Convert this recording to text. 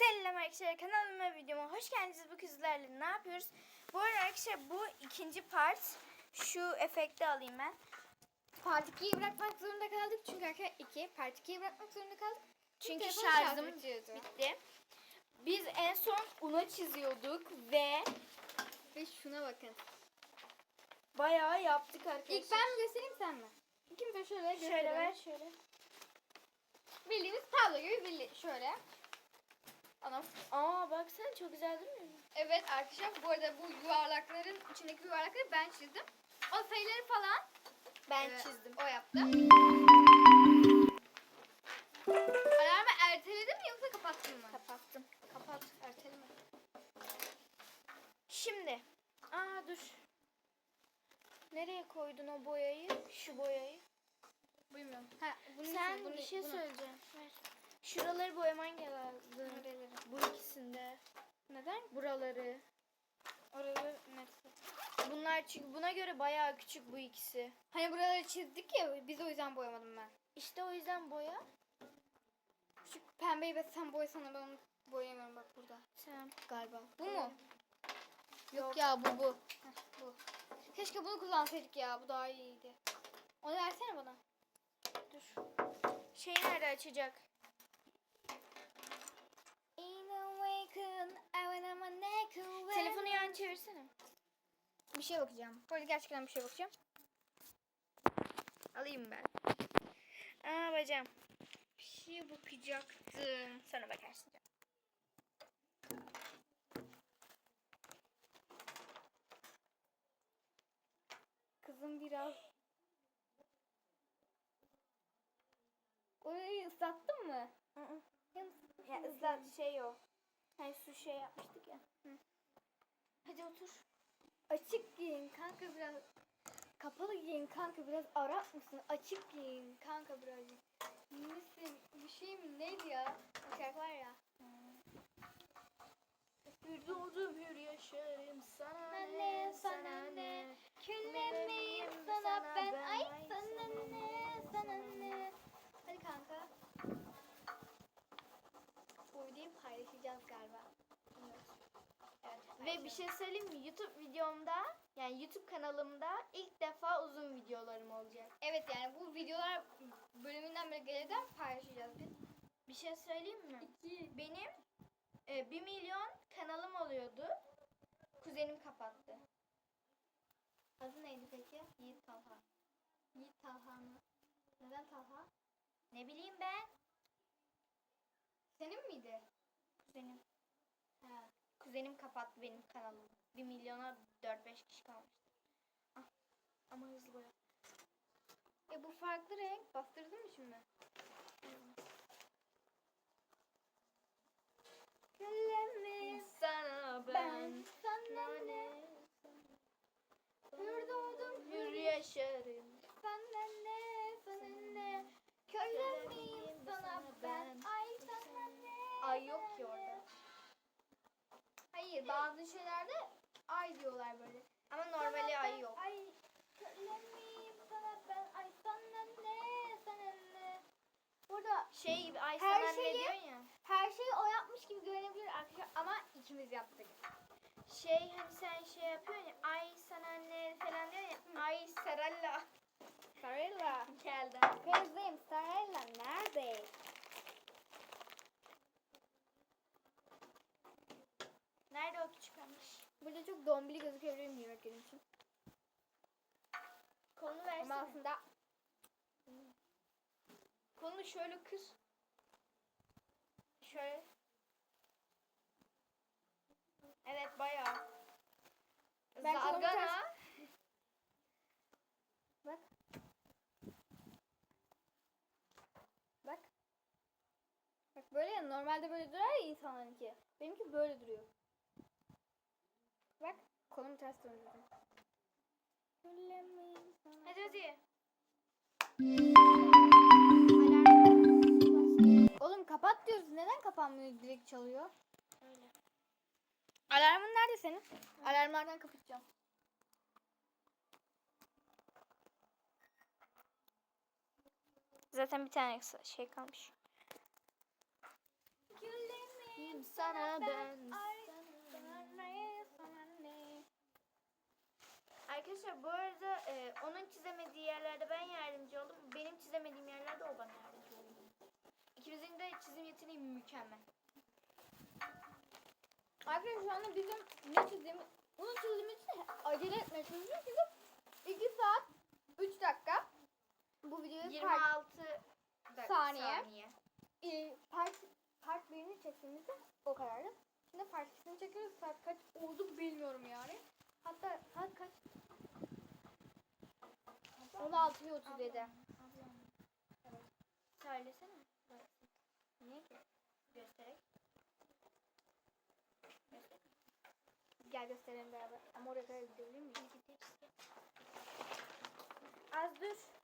Selam arkadaşlar kanalıma videoma hoş geldiniz. Bu kızlarla ne yapıyoruz? Bu arada arkadaşlar bu ikinci part. Şu efekti alayım ben. Part 2'yi bırakmak zorunda kaldık çünkü arkadaşlar 2 Part 2'yi bırakmak zorunda kaldık. Çünkü şarjım bitti. Biz en son Una çiziyorduk ve Ve şuna bakın. bayağı yaptık arkadaşlar. İlk ben mi göstereyim sen mi? İkimiz de şöyle gösterelim. şöyle ver şöyle. Bildiğimiz tablo gibi bildi şöyle. Anam. Aa baksana çok güzel değil mi? Evet arkadaşlar bu arada bu yuvarlakların içindeki yuvarlakları ben çizdim. O sayıları falan Ben e, çizdim. O yaptı. Alarmı erteledin mi yoksa kapattın mı? Kapattım. Kapat, erteleme. Şimdi. Aa dur. Nereye koydun o boyayı? Şu boyayı. Bilmiyorum. Ha, bunun Sen bunu- bir şey bunu- söyleyeceğim. Şuraları boyaman lazım. Nereleri? Bu ikisinde. Neden? Buraları. Oraları nasıl? Bunlar çünkü buna göre bayağı küçük bu ikisi. Hani buraları çizdik ya biz o yüzden boyamadım ben. İşte o yüzden boya. Şu pembeyi be sen boyasana ben onu boyayamıyorum bak burada. Tamam. Galiba. Bu mu? Yok, Yok. ya bu bu. Heh, bu. Keşke bunu kullansaydık ya bu daha iyiydi. Onu versene bana. Dur. Şey nerede açacak? Bir şey bakacağım. Böyle gerçekten bir şey bakacağım. Alayım ben. Aa bacım. Bir şey bakacaktım. Sonra bakarsın. Kızım biraz. Orayı ıslattın mı? Hı hı. Ya, ıslat şey o. Hani su şey yapmıştık ya. Hadi otur. Kanka biraz. Kapalı giyin kanka biraz Arap mısın? Açık giyin kanka birazcık. Misin bir şey mi neydi ya? O şarkı var ya. Hür doğdum hür yaşarım sana ne, sana ne, Küllemeyim sana ben ay sana ne sana ne. Hadi kanka. Bu videoyu paylaşacağız galiba. Evet. Ve bir şey söyleyeyim mi? YouTube videomda yani YouTube kanalımda ilk defa uzun videolarım olacak. Evet yani bu videolar bölümünden beri gelirden paylaşacağız biz. Bir şey söyleyeyim mi? İki. Benim e, 1 milyon kanalım oluyordu. Kuzenim kapattı. Adı neydi peki? Yiğit Talha. Yiğit Talha mı? Neden Talha? Ne bileyim ben. Senin miydi? Kuzenim. Kuzenim kapattı benim kanalımı. 1 milyona 4-5 kişi kalmıştı. Ah, ama hızlı boya. E bu farklı renk. Bastırdın mı şimdi? Gülemi Sana ben sana ne? Hür doğdum hür yaşarım. Sana ne? Sana ne? Kölemiyim sana ben. Ay sana ne? Ay yok ki orada. Bazı şeylerde ay diyorlar böyle. Ama normali ay yok. Ay kölemiyim sana ben. Ay sana ne? Sana ne? Burada Şey gibi ay Her sana ne şeyi- diyorsun ya. her şeyi o yapmış gibi görünebilir arkadaşlar ama ikimiz yaptık. Şey hani sen şey yapıyorsun ya ay sana ne falan diyor ya. Ay saralla. Sarayla. Geldi. Kızım Sarayla nerede? Küçük almış? Burada çok dombili gözükebilir miyim benim için? Ama versene. aslında Kolunu şöyle kır. Şöyle. Evet bayağı. Ben Zargana. bak. Bak. Bak böyle ya normalde böyle durar ya insanlarınki. Benimki böyle duruyor. Bak kolum ters döndürdüm. Hadi hadi. Oğlum kapat diyoruz. Neden kapanmıyor direkt çalıyor? Öyle. Alarmın nerede senin? Alarmlardan kapatacağım. Zaten bir tane şey kalmış. Gülerim sana ben. Ay, Arkadaşlar bu arada e, onun çizemediği yerlerde ben yardımcı oldum. Benim çizemediğim yerlerde o bana yardımcı oldu. İkimizin de çizim yeteneği mükemmel. Arkadaşlar şu anda bizim ne çizdiğimiz, bunu çizdiğimiz için acele çalışıyoruz. Çünkü 2 saat 3 dakika bu videoyu part, 26 dakika, Saniye. saniye. e, part, part 1'ini çektiğimizde o kadardı. Şimdi part 2'sini çekiyoruz. Saat kaç oldu bilmiyorum yani. Hatta saat kaç? 16.37. Söylesene. Niye ki? Göstererek. Gel gösterelim beraber. Ama oraya kadar gidebilir miyiz? Az dur.